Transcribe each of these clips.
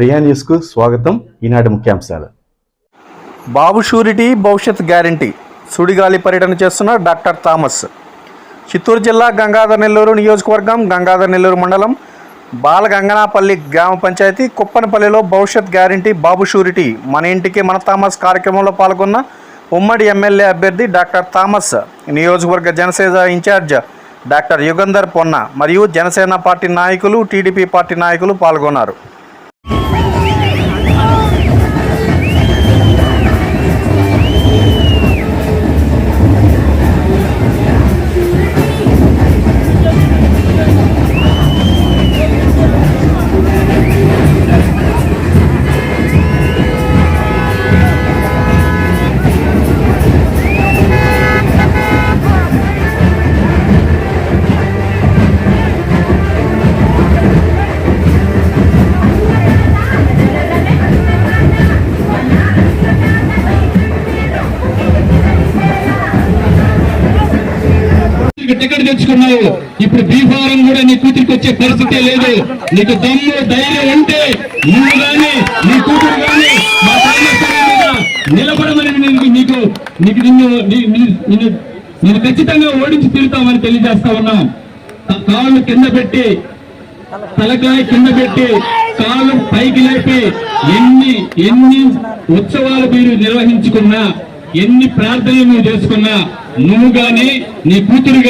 ప్రియా న్యూస్కు స్వాగతం. ఈనాటి ముఖ్యాంశాలు. బాబు షూరిటీ భవిష్యత్ గ్యారంటీ సుడిగాలి పర్యటన చేస్తున్న డాక్టర్ థామస్. చిత్తూరు జిల్లా గంగాధర్ నెల్లూరు నియోజకవర్గం గంగాధర్ నెల్లూరు మండలం బాలగంగనాపల్లి గ్రామ పంచాయతీ కుప్పనపల్లిలో భవిష్యత్ గ్యారంటీ బాబు షూరిటీ మన ఇంటికి మన థామస్ కార్యక్రమంలో పాల్గొన్న ఉమ్మడి ఎమ్మెల్యే అభ్యర్థి డాక్టర్ థామస్ నియోజకవర్గ జనసేన ఇన్ఛార్జ్ డాక్టర్ యుగంధర్ పొన్న మరియు జనసేన పార్టీ నాయకులు టీడీపీ పార్టీ నాయకులు పాల్గొన్నారు. టికెట్ తెచ్చుకున్నావు? ఇప్పుడు బీఫారం కూడా నీ కూతురికి వచ్చే పరిస్థితి లేదు. నీకు దమ్ము ధైర్యం ఉంటే నువ్వు కానీ నీ కూతురు కానీ మా నిలబడమని నేను నీకు నీకు నిన్ను నిన్ను నేను ఖచ్చితంగా ఓడించి తీరుతామని తెలియజేస్తా ఉన్నాం. కాళ్ళు కింద పెట్టి తలకాయ కింద పెట్టి కాళ్ళు పైకి లేపి ఎన్ని ఎన్ని ఉత్సవాలు మీరు నిర్వహించుకున్నా ఎన్ని ప్రార్థనలు నువ్వు చేసుకున్నా నువ్వు గాని నీ కూతురు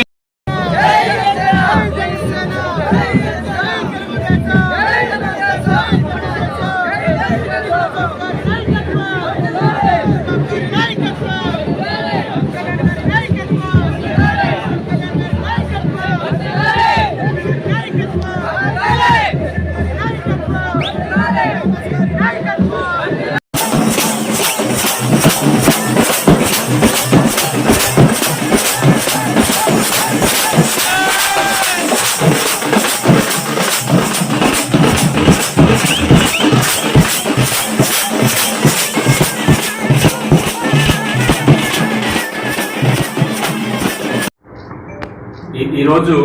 ఈరోజు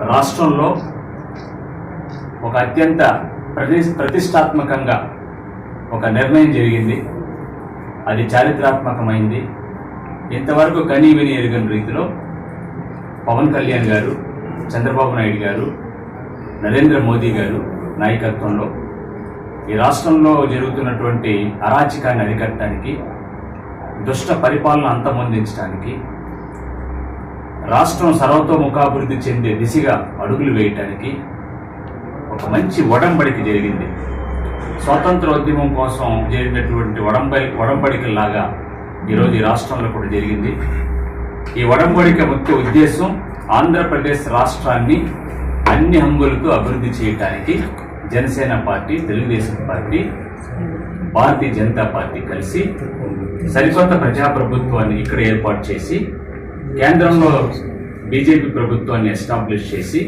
రాష్ట్రంలో ఒక అత్యంత ప్రతి ప్రతిష్టాత్మకంగా ఒక నిర్ణయం జరిగింది. అది చారిత్రాత్మకమైంది. ఇంతవరకు కనీ విని ఎరుగని రీతిలో పవన్ కళ్యాణ్ గారు చంద్రబాబు నాయుడు గారు నరేంద్ర మోదీ గారు నాయకత్వంలో ఈ రాష్ట్రంలో జరుగుతున్నటువంటి అరాచకాన్ని అరికట్టడానికి దుష్ట పరిపాలన అంతమొందించడానికి రాష్ట్రం సర్వతోముఖాభివృద్ధి చెందే దిశగా అడుగులు వేయటానికి ఒక మంచి ఒడంబడికి జరిగింది. స్వాతంత్రోద్యమం కోసం జరిగినటువంటి వడంబడి వడంబడికలాగా ఈరోజు ఈ రాష్ట్రంలో కూడా జరిగింది. ఈ వడంబడిక ముఖ్య ఉద్దేశం ఆంధ్రప్రదేశ్ రాష్ట్రాన్ని అన్ని హంగులతో అభివృద్ధి చేయటానికి Janasena party Telugu Desam party Bharatiya Janata party కలిసి సరికొత్త ప్రజాప్రభుత్వాన్ని ఇక్కడ ఏర్పాటు చేసి కేంద్రంలో బీజేపీ ప్రభుత్వాన్ని ఎస్టాబ్లిష్ చేసి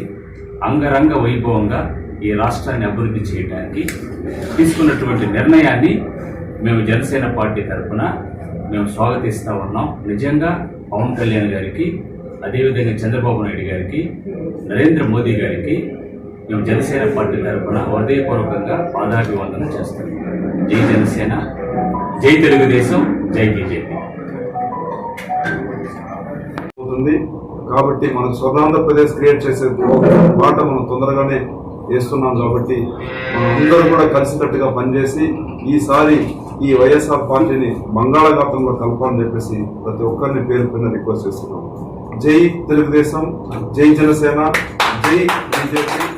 అంగరంగ వైభవంగా ఈ రాష్ట్రాన్ని అభివృద్ధి చేయడానికి తీసుకున్నటువంటి నిర్ణయాన్ని మేము జనసేన పార్టీ తరఫున మేము స్వాగతిస్తూ ఉన్నాం. నిజంగా పవన్ కళ్యాణ్ గారికి అదేవిధంగా చంద్రబాబు నాయుడు గారికి నరేంద్ర మోదీ గారికి మేము జనసేన పార్టీ తరఫున హృదయపూర్వకంగా పాదాభివందనం చేస్తాం. జై జనసేన జై తెలుగుదేశం జై బీజేపీ. కాబట్టి మనం స్వర్ణాంధ్రప్రదేశ్ క్రియేట్ చేసే బాట మనం తొందరగానే చేస్తున్నాం కాబట్టి మనం అందరూ కూడా కలిసికట్టుగా పనిచేసి ఈసారి ఈ వైఎస్ఆర్ పార్టీని బంగాళాఖాతంలో కలపాలని చెప్పేసి ప్రతి ఒక్కరిని పేరు పైన రిక్వెస్ట్ చేస్తున్నాం. జై తెలుగుదేశం జై జనసేన జై బీజేపీ.